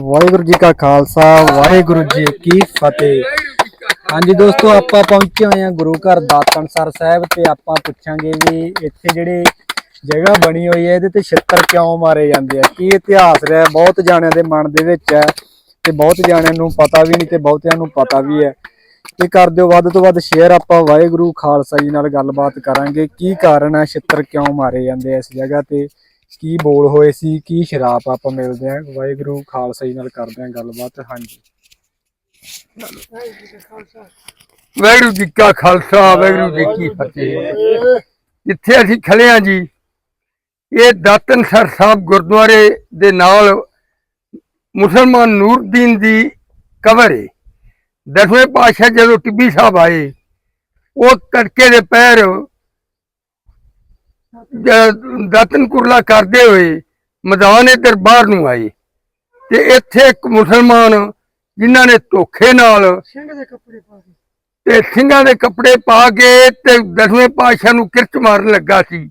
ਵਾਹਿਗੁਰੂ ਜੀ ਕਾ ਖਾਲਸਾ, ਵਾਹਿਗੁਰੂ ਜੀ ਕੀ ਫਤਿਹ। ਹਾਂਜੀ ਦੋਸਤੋ, ਆਪਾਂ ਪਹੁੰਚੇ ਹੋਏ ਹਾਂ ਗੁਰੂ ਘਰ ਦਾਤਨਸਰ ਸਾਹਿਬ ਤੇ ਆਪਾਂ ਪੁੱਛਾਂਗੇ ਵੀ ਇੱਥੇ ਜਿਹੜੇ ਜਗ੍ਹਾ ਬਣੀ ਹੋਈ ਹੈ, ਇਹਦੇ ਤੇ ਛਿੱਤਰ ਕਿਉਂ ਮਾਰੇ ਜਾਂਦੇ ਆ? ਕੀ ਇਤਿਹਾਸ ਰਿਹਾ? ਬਹੁਤ ਜਾਣਿਆਂ ਦੇ ਮਨ ਦੇ ਵਿੱਚ ਹੈ ਤੇ ਬਹੁਤ ਜਾਣਿਆਂ ਨੂੰ ਪਤਾ ਵੀ ਨਹੀਂ ਤੇ ਬਹੁਤਿਆਂ ਨੂੰ ਪਤਾ ਵੀ ਹੈ। ਤੇ ਕਰ ਦਿਓ, ਵੱਧ ਤੋਂ ਵੱਧ ਸ਼ੇਅਰ ਆਪਾਂ ਵਾਹਿਗੁਰੂ ਖਾਲਸਾ ਜੀ ਨਾਲ ਗੱਲਬਾਤ ਕਰਾਂਗੇ। ਕੀ ਕਾਰਨ ਹੈ? ਛਿੱਤਰ ਕਿਉਂ ਮਾਰੇ ਜਾਂਦੇ ਆ ਇਸ ਜਗ੍ਹਾ ਤੇ? ਕੀ ਬੋਲ ਹੋਏ ਸੀ, ਕੀ ਸ਼ਰਾਪ ਆਪਾਂ ਮਿਲਦੇ ਆ ਵਾਹਿਗੁਰੂ ਖਾਲਸਾ ਜੀ ਨਾਲ ਕਰਦੇ ਆ ਗੱਲਬਾਤ। ਹਾਂਜੀ। ਵਾਹਿਗੁਰੂ ਜੀ ਕਾ ਖਾਲਸਾ, ਵਾਹਿਗੁਰੂ ਜੀ ਕੀ ਫਤਿਹ। ਜਿੱਥੇ ਅਸੀਂ ਖੜੇ ਹਾਂ ਜੀ। ਇਹ ਦਾਤਨਸਰ ਸਾਹਿਬ ਗੁਰਦੁਆਰੇ ਦੇ ਨਾਲ ਮੁਸਲਮਾਨ ਨੂਰਦੀਨ ਦੀ ਕਬਰ ਹੈ ਦਸਵੇਂ ਪਾਤਸ਼ਾਹ ਜਦੋਂ ਟਿੱਬੀ ਸਾਹਿਬ ਆਏ, ਉਹ ਤੜਕੇ ਦੇ ਪੈਰ ਦਾਤਨ ਕੁਰਲਾ ਕਰਦੇ ਹੋਏ ਮੈਦਾਨ ਇੱਧਰ ਬਾਹਰ ਨੂੰ ਆਏ। ਤੇ ਇੱਥੇ ਇੱਕ ਮੁਸਲਮਾਨ ਜਿਨ੍ਹਾਂ ਨੇ ਧੋਖੇ ਨਾਲ ਤੇ ਸਿੰਘਾਂ ਦੇ ਕੱਪੜੇ ਪਾ ਕੇ ਤੇ ਦਸਵੇਂ ਪਾਤਸ਼ਾਹ ਨੂੰ ਕਿਰਚ ਮਾਰਨ ਲੱਗਾ ਸੀ।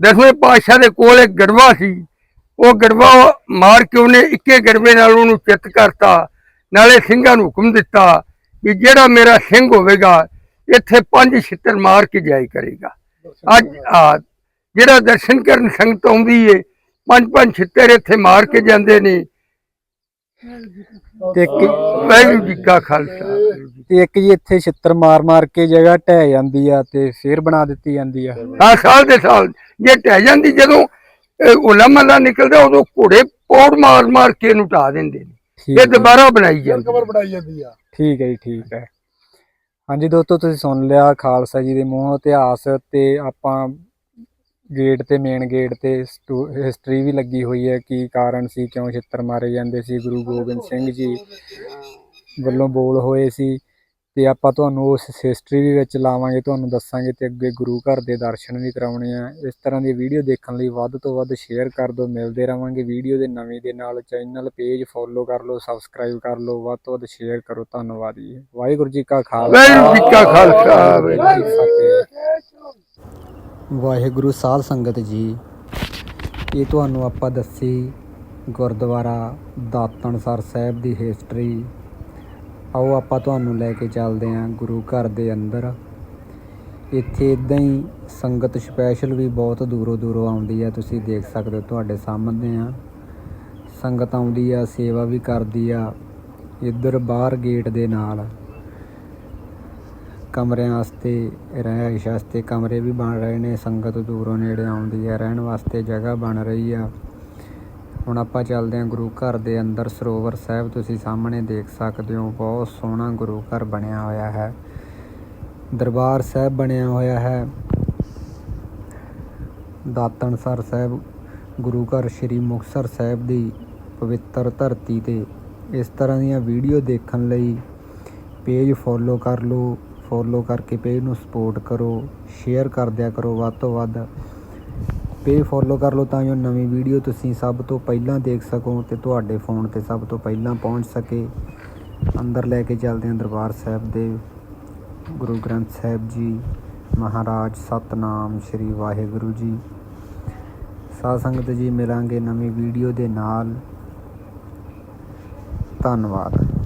ਦਸਵੇਂ ਪਾਤਸ਼ਾਹ ਦੇ ਕੋਲ ਇੱਕ ਗੜਵਾ ਸੀ। ਉਹ ਗੜਵਾ ਮਾਰ ਕੇ ਉਹਨੇ ਇੱਕੇ ਗੜਵੇ ਨਾਲ ਉਹਨੂੰ ਚਿੱਤ ਕਰਤਾ। ਨਾਲੇ ਸਿੰਘਾਂ ਨੂੰ ਹੁਕਮ ਦਿੱਤਾ ਕਿ ਜਿਹੜਾ ਮੇਰਾ ਸਿੰਘ ਹੋਵੇਗਾ ਇੱਥੇ ਪੰਜ ਛਿੱਤਰ ਮਾਰ ਕੇ ਜਾਈ ਕਰੇਗਾ। ਅੱਜ ਆ ਜਿਹੜਾ ਦਰਸ਼ਨ ਕਰਨ ਸੰਗਤ ਆਉਂਦੀ ਏ ਪੰਜ ਪੰਜ ਛਿੱਤਰ ਇੱਥੇ ਮਾਰ ਕੇ ਜਾਂਦੇ ਨੇ। ਤੇ ਇੱਕ ਵਾਹਿਗੁਰੂ ਜੀ ਕਾ ਖਾਲਸਾ। ਤੇ ਇੱਕ ਜੀ ਇੱਥੇ ਛਿੱਤਰ ਮਾਰ ਮਾਰ ਕੇ ਜਗ੍ਹਾ ਢਹਿ ਜਾਂਦੀ ਆ ਤੇ ਫੇਰ ਬਣਾ ਦਿੱਤੀ ਜਾਂਦੀ ਆ। ਹਾਂ ਸਾਲ ਦੇ ਸਾਲ। ਜੇ ਟਹਿ ਜਾਂਦੀ ਜਦੋਂ ਉਲਮਾ ਨਿਕਲਦਾ ਉਦੋਂ ਘੋੜੇ ਪੌੜ ਮਾਰ ਮਾਰ ਕੇ ਇਹਨੂੰ ਢਾ ਦਿੰਦੇ ਨੇ। ਇਹ ਦੁਬਾਰਾ ਬਣਾਈ ਜਾਂਦੀ ਕਬਰ ਬਣਾਈ ਜਾਂਦੀ ਆ। ਠੀਕ ਹੈ ਜੀ ਠੀਕ ਹੈ। ਹਾਂਜੀ ਦੋਸਤੋ ਤੁਸੀਂ ਸੁਣ ਲਿਆ ਖਾਲਸਾ ਜੀ ਦੇ ਮੂੰਹੋਂ ਇਤਿਹਾਸ ਤੇ ਆਪਾਂ ਗੇਟ ਤੇ ਮੇਨ ਗੇਟ ਤੇ ਹਿਸਟਰੀ ਵੀ ਲੱਗੀ ਹੋਈ ਹੈ ਕੀ ਕਾਰਨ ਸੀ, ਕਿਉਂ ਛਿੱਤਰ ਮਾਰੇ ਜਾਂਦੇ ਸੀ, ਗੁਰੂ ਗੋਬਿੰਦ ਸਿੰਘ ਜੀ ਵੱਲੋਂ ਬੋਲ ਹੋਏ ਸੀ ਤੇ ਆਪਾਂ ਤੁਹਾਨੂੰ ਉਸ ਹਿਸਟਰੀ ਵੀ ਵਿੱਚ ਲਾਵਾਂਗੇ, ਤੁਹਾਨੂੰ ਦੱਸਾਂਗੇ ਤੇ ਅੱਗੇ ਗੁਰੂ ਘਰ ਦੇ ਦਰਸ਼ਨ ਵੀ ਕਰਾਉਣੇ ਆ। ਇਸ ਤਰ੍ਹਾਂ ਦੀ ਵੀਡੀਓ ਦੇਖਣ ਲਈ ਵੱਧ ਤੋਂ ਵੱਧ ਸ਼ੇਅਰ ਕਰ ਦਿਓ, ਮਿਲਦੇ ਰਵਾਂਗੇ ਵੀਡੀਓ ਦੇ ਨਵੇਂ ਦੇ ਨਾਲ। ਚੈਨਲ ਪੇਜ ਫੋਲੋ ਕਰ ਲਓ ਸਬਸਕ੍ਰਾਈਬ ਕਰ ਲਓ, ਵੱਧ ਤੋਂ ਵੱਧ ਸ਼ੇਅਰ ਕਰੋ, ਧੰਨਵਾਦ ਜੀ। ਵਾਹਿਗੁਰੂ ਜੀ ਕਾ ਖਾਲਸਾ। ਵਾਹਿਗੁਰੂ ਜੀ ਕਾ ਖਾਲਸਾ ਵਾਹਿਗੁਰੂ ਜੀ ਸਾਧ ਸੰਗਤ ਜੀ, ਇਹ ਤੁਹਾਨੂੰ ਆਪਾਂ ਦੱਸੀ ਗੁਰਦੁਆਰਾ ਦਾਤਣਸਰ ਸਾਹਿਬ ਦੀ ਹਿਸਟਰੀ ਆਓ ਆਪਾਂ ਤੁਹਾਨੂੰ ਲੈ ਕੇ ਚੱਲਦੇ ਹਾਂ ਗੁਰੂ ਘਰ ਦੇ ਅੰਦਰ। ਇੱਥੇ ਇਦਾਂ ਹੀ ਸੰਗਤ ਸਪੈਸ਼ਲ ਵੀ ਬਹੁਤ ਦੂਰੋਂ ਦੂਰੋਂ ਆਉਂਦੀ ਹੈ ਤੁਸੀਂ ਦੇਖ ਸਕਦੇ ਹੋ ਤੁਹਾਡੇ ਸਾਹਮਣੇ ਆ। ਸੰਗਤ ਆਉਂਦੀ ਆ, ਸੇਵਾ ਵੀ ਕਰਦੀ ਆ, ਇੱਧਰ ਬਾਹਰ ਗੇਟ ਦੇ ਨਾਲ। ਕਮਰਿਆਂ ਵਾਸਤੇ, ਰਿਹਾਇਸ਼ ਵਾਸਤੇ ਕਮਰੇ ਵੀ ਬਣ ਰਹੇ ਨੇ, ਸੰਗਤ ਦੂਰੋਂ ਨੇੜੇ ਆਉਂਦੀ ਹੈ, ਰਹਿਣ ਵਾਸਤੇ ਜਗ੍ਹਾ ਬਣ ਰਹੀ ਆ। ਹੁਣ ਆਪਾਂ ਚੱਲਦੇ ਹਾਂ ਗੁਰੂ ਘਰ ਦੇ ਅੰਦਰ, ਸਰੋਵਰ ਸਾਹਿਬ ਤੁਸੀਂ ਸਾਹਮਣੇ ਦੇਖ ਸਕਦੇ ਹੋ, ਬਹੁਤ ਸੋਹਣਾ ਗੁਰੂ ਘਰ ਬਣਿਆ ਹੋਇਆ ਹੈ। ਦਰਬਾਰ ਸਾਹਿਬ ਬਣਿਆ ਹੋਇਆ ਹੈ। ਦਾਤਣ ਸਰ ਸਾਹਿਬ, ਗੁਰੂ ਘਰ ਸ੍ਰੀ ਮੁਕਤਸਰ ਸਾਹਿਬ ਦੀ ਪਵਿੱਤਰ ਧਰਤੀ ਤੇ। ਇਸ ਤਰ੍ਹਾਂ ਦੀਆਂ ਵੀਡੀਓ ਦੇਖਣ ਲਈ ਪੇਜ ਫੋਲੋ ਕਰ ਲਓ। ਫੋਲੋ ਕਰਕੇ ਪੇਜ ਨੂੰ ਸਪੋਰਟ ਕਰੋ, ਸ਼ੇਅਰ ਕਰ ਦਿਆ ਕਰੋ ਵੱਧ ਤੋਂ ਵੱਧ। ਪੇਜ ਫੋਲੋ ਕਰ ਲਓ ਤਾਂ ਜੋ ਨਵੀਂ ਵੀਡੀਓ ਤੁਸੀਂ ਸਭ ਤੋਂ ਪਹਿਲਾਂ ਦੇਖ ਸਕੋ ਤੇ ਤੁਹਾਡੇ ਫੋਨ ਤੇ ਸਭ ਤੋਂ ਪਹਿਲਾਂ ਪਹੁੰਚ ਸਕੇ। ਅੰਦਰ ਲੈ ਕੇ ਚੱਲਦੇ ਹਾਂ ਦਰਬਾਰ ਸਾਹਿਬ ਦੇ। ਗੁਰੂ ਗ੍ਰੰਥ ਸਾਹਿਬ ਜੀ, ਮਹਾਰਾਜ, ਸਤਨਾਮ, ਸ੍ਰੀ ਵਾਹਿਗੁਰੂ ਜੀ। ਸਾਧ ਸੰਗਤ ਜੀ, ਮਿਲਾਂਗੇ ਨਵੀਂ ਵੀਡੀਓ ਦੇ ਨਾਲ। ਧੰਨਵਾਦ।